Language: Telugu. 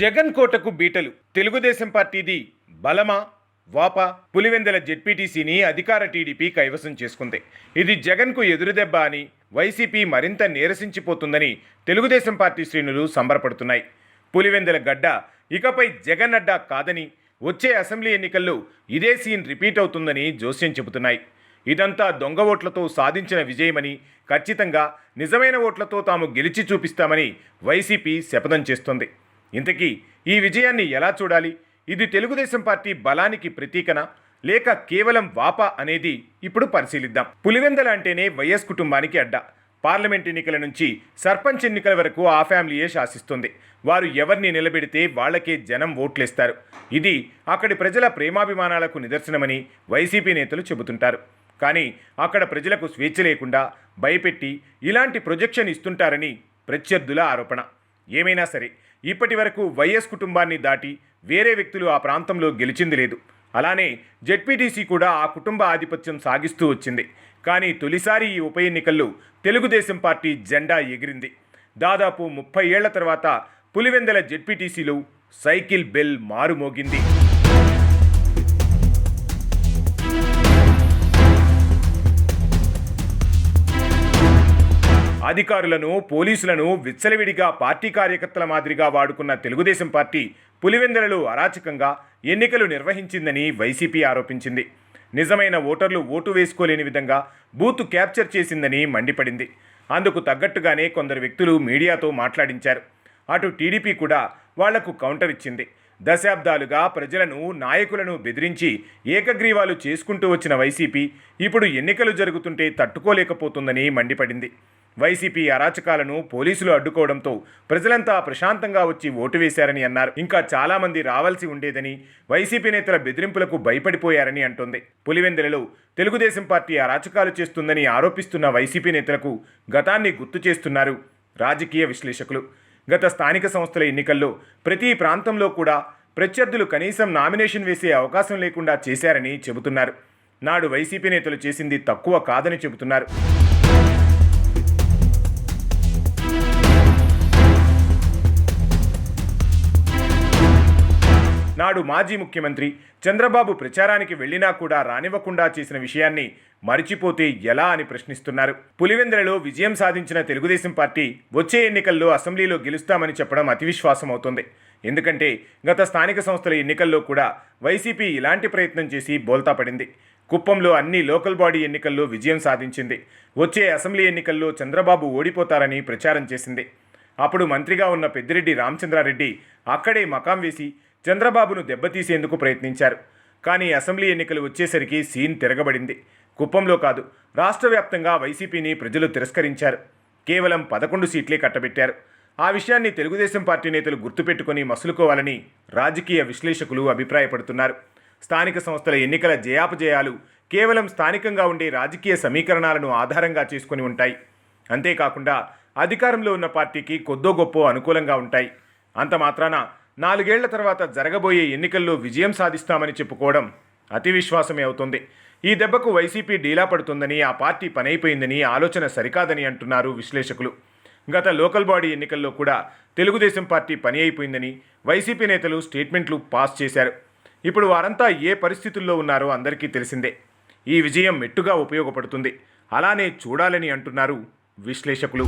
జగన్ కోటకు బీటలు. తెలుగుదేశం పార్టీది బలమా వాపా? పులివెందల జెడ్పీటీసీని అధికార టీడీపీ కైవసం చేసుకుంది. ఇది జగన్కు ఎదురుదెబ్బ అని వైసీపీ మరింత నీరసించిపోతుందని తెలుగుదేశం పార్టీ శ్రేణులు సంబరపడుతున్నాయి. పులివెందల గడ్డ ఇకపై జగన్ అడ్డా కాదని వచ్చే అసెంబ్లీ ఎన్నికల్లో ఇదే సీన్ రిపీట్ అవుతుందని జోస్యం చెబుతున్నాయి. ఇదంతా దొంగ ఓట్లతో సాధించిన విజయమని ఖచ్చితంగా నిజమైన ఓట్లతో తాము గెలిచి చూపిస్తామని వైసీపీ శపథం చేస్తోంది. ఇంతకీ ఈ విజయాన్ని ఎలా చూడాలి? ఇది తెలుగుదేశం పార్టీ బలానికి ప్రతీకన? లేక కేవలం వాప అనేది ఇప్పుడు పరిశీలిద్దాం. పులివెందల అంటేనే వైఎస్ కుటుంబానికి అడ్డా. పార్లమెంట్ ఎన్నికల నుంచి సర్పంచ్ ఎన్నికల వరకు ఆ ఫ్యామిలీయే శాసిస్తుంది. వారు ఎవరిని నిలబెడితే వాళ్ళకే జనం ఓట్లేస్తారు. ఇది అక్కడి ప్రజల ప్రేమాభిమానాలకు నిదర్శనమని వైసీపీ నేతలు చెబుతుంటారు. కానీ అక్కడ ప్రజలకు స్వేచ్ఛ లేకుండా భయపెట్టి ఇలాంటి ప్రొజెక్షన్ ఇస్తుంటారని ప్రత్యర్థుల ఆరోపణ. ఏమైనా సరే ఇప్పటి వరకు వైఎస్ కుటుంబాన్ని దాటి వేరే వ్యక్తులు ఆ ప్రాంతంలో గెలిచింది లేదు. అలానే జెడ్పీటీసీ కూడా ఆ కుటుంబ ఆధిపత్యం సాగిస్తూ వచ్చింది. కానీ తొలిసారి ఈ ఉప ఎన్నికల్లో తెలుగుదేశం పార్టీ జెండా ఎగిరింది. దాదాపు ముప్పై ఏళ్ళ తర్వాత పులివెందల జెడ్పీటీసీలో సైకిల్ బెల్ మారుమోగింది. అధికారులను పోలీసులను విచ్చలవిడిగా పార్టీ కార్యకర్తల మాదిరిగా వాడుకున్న తెలుగుదేశం పార్టీ పులివెందలలో అరాచకంగా ఎన్నికలు నిర్వహించిందని వైసీపీ ఆరోపించింది. నిజమైన ఓటర్లు ఓటు వేసుకోలేని విధంగా బూత్ క్యాప్చర్ చేసిందని మండిపడింది. అందుకు తగ్గట్టుగానే కొందరు వ్యక్తులు మీడియాతో మాట్లాడించారు. అటు టీడీపీ కూడా వాళ్ళకు కౌంటర్ ఇచ్చింది. దశాబ్దాలుగా ప్రజలను నాయకులను బెదిరించి ఏకగ్రీవాలు చేసుకుంటూ వచ్చిన వైసీపీ ఇప్పుడు ఎన్నికలు జరుగుతుంటే తట్టుకోలేకపోతుందని మండిపడింది. వైసీపీ అరాచకాలను పోలీసులు అడ్డుకోవడంతో ప్రజలంతా ప్రశాంతంగా వచ్చి ఓటు వేశారని అన్నారు. ఇంకా చాలామంది రావాల్సి ఉండేదని వైసీపీ నేతల బెదిరింపులకు భయపడిపోయారని అంటోంది. పులివెందులలో తెలుగుదేశం పార్టీ అరాచకాలు చేస్తుందని ఆరోపిస్తున్న వైసీపీ నేతలకు గతాన్ని గుర్తు చేస్తున్నారు రాజకీయ విశ్లేషకులు. గత స్థానిక సంస్థల ఎన్నికల్లో ప్రతి ప్రాంతంలో కూడా ప్రత్యర్థులు కనీసం నామినేషన్ వేసే అవకాశం లేకుండా చేశారని చెబుతున్నారు. నాడు వైసీపీ నేతలు చేసింది తక్కువ కాదని చెబుతున్నారు. నాడు మాజీ ముఖ్యమంత్రి చంద్రబాబు ప్రచారానికి వెళ్ళినా కూడా రానివ్వకుండా చేసిన విషయాన్ని మరిచిపోతే ఎలా అని ప్రశ్నిస్తున్నారు. పులివెందులలో విజయం సాధించిన తెలుగుదేశం పార్టీ వచ్చే ఎన్నికల్లో అసెంబ్లీలో గెలుస్తామని చెప్పడం అతి విశ్వాసం అవుతుంది. ఎందుకంటే గత స్థానిక సంస్థల ఎన్నికల్లో కూడా వైసీపీ ఇలాంటి ప్రయత్నం చేసి బోల్తా పడింది. కుప్పంలో అన్ని లోకల్ బాడీ ఎన్నికల్లో విజయం సాధించింది. వచ్చే అసెంబ్లీ ఎన్నికల్లో చంద్రబాబు ఓడిపోతారని ప్రచారం చేసింది. అప్పుడు మంత్రిగా ఉన్న పెద్దిరెడ్డి రామచంద్రారెడ్డి అక్కడే మకాం వేసి చంద్రబాబును దెబ్బతీసేందుకు ప్రయత్నించారు. కానీ అసెంబ్లీ ఎన్నికలు వచ్చేసరికి సీన్ తిరగబడింది. కుప్పంలో కాదు రాష్ట్ర వ్యాప్తంగా వైసీపీని ప్రజలు తిరస్కరించారు. కేవలం పదకొండు సీట్లే కట్టబెట్టారు. ఆ విషయాన్ని తెలుగుదేశం పార్టీ నేతలు గుర్తుపెట్టుకుని మసులుకోవాలని రాజకీయ విశ్లేషకులు అభిప్రాయపడుతున్నారు. స్థానిక సంస్థల ఎన్నికల జయాపజయాలు కేవలం స్థానికంగా ఉండే రాజకీయ సమీకరణాలను ఆధారంగా చేసుకుని ఉంటాయి. అంతేకాకుండా అధికారంలో ఉన్న పార్టీకి కొద్దో గొప్ప అనుకూలంగా ఉంటాయి. అంత మాత్రాన నాలుగేళ్ళ తర్వాత జరగబోయే ఎన్నికల్లో విజయం సాధిస్తామని చెప్పుకోవడం అతి విశ్వాసమే అవుతుంది. ఈ దెబ్బకు వైసీపీ డీలా పడుతుందని ఆ పార్టీ పనైపోయిందని ఆలోచన సరికాదని అంటున్నారు విశ్లేషకులు. గత లోకల్ బాడీ ఎన్నికల్లో కూడా తెలుగుదేశం పార్టీ పని అయిపోయిందని వైసీపీ నేతలు స్టేట్మెంట్లు పాస్ చేశారు. ఇప్పుడు వారంతా ఏ పరిస్థితుల్లో ఉన్నారో అందరికీ తెలిసిందే. ఈ విజయం మెట్టుగా ఉపయోగపడుతుంది. అలానే చూడాలని అంటున్నారు విశ్లేషకులు.